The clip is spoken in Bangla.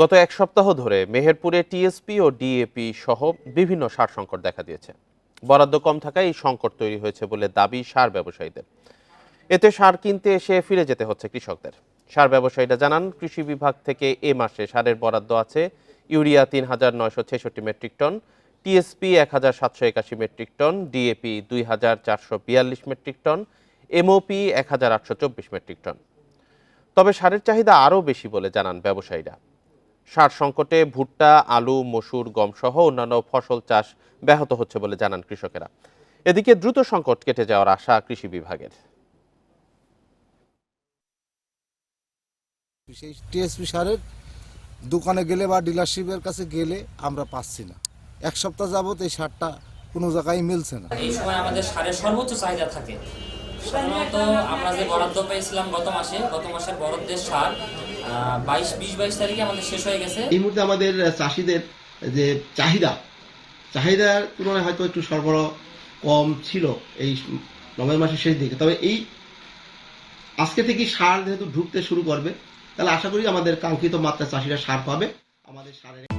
গত এক সপ্তাহ ধরে মেহেরপুরে টিএসপি ও ডিএপি সহ বিভিন্ন সার সংকট দেখা দিয়েছে। বরাদ্দ কম থাকায় এই সংকট তৈরি হয়েছে বলে দাবি সার ব্যবসায়ীদের। এতে সার কিনতে এসে ফিরে যেতে হচ্ছে কৃষকদের। সার ব্যবসায়ীরা জানান, কৃষি বিভাগ থেকে এ মাসে সারের বরাদ্দ আছে ইউরিয়া তিন হাজার নয়শো ছেষট্টি মেট্রিক টন, টিএসপি এক হাজার সাতশো একাশি মেট্রিক টন, ডিএপি দুই হাজার চারশো বিয়াল্লিশ মেট্রিক টন, এমওপি এক হাজার আটশো চব্বিশ মেট্রিক টন। তবে সারের চাহিদা আরও বেশি বলে জানান ব্যবসায়ীরা। সার সংকটে ভুট্টা আলু মসুর গম সহ অন্যান্য ফসল চাষ ব্যাহত হচ্ছে বলে জানান কৃষকেরা। এদিকে দ্রুত সংকট কেটে যাওয়ার আশা কৃষি বিভাগের। সেই টিএসপি সারের দোকানে গেলে বা ডিলারশিপের কাছে গেলে আমরা পাচ্ছি না। এক সপ্তাহ যাবত এই সারটা কোনো জায়গায় মিলছে না। এই সময় আমাদের সারের সর্বোচ্চ চাহিদা থাকে। সাধারণত আমরা যে বরাদ্দ পেয়েছিলাম গত মাসে, গত মাসের বরাদ্দের সার বাইশ, বিশ, বাইশ তারিখে আমাদের শেষ হয়ে গেছে। এই মুহূর্তে আমাদের চাষিদের যে চাহিদা, চাহিদার তুলনায় হয়তো একটু সরবরাহ কম ছিল এই নভেম্বর মাসের শেষ দিকে। তবে এই আজকে থেকে সার যেহেতু ঢুকতে শুরু করবে, তাহলে আশা করি আমাদের কাঙ্ক্ষিত মাত্রা চাষিরা সার পাবে। আমাদের সারের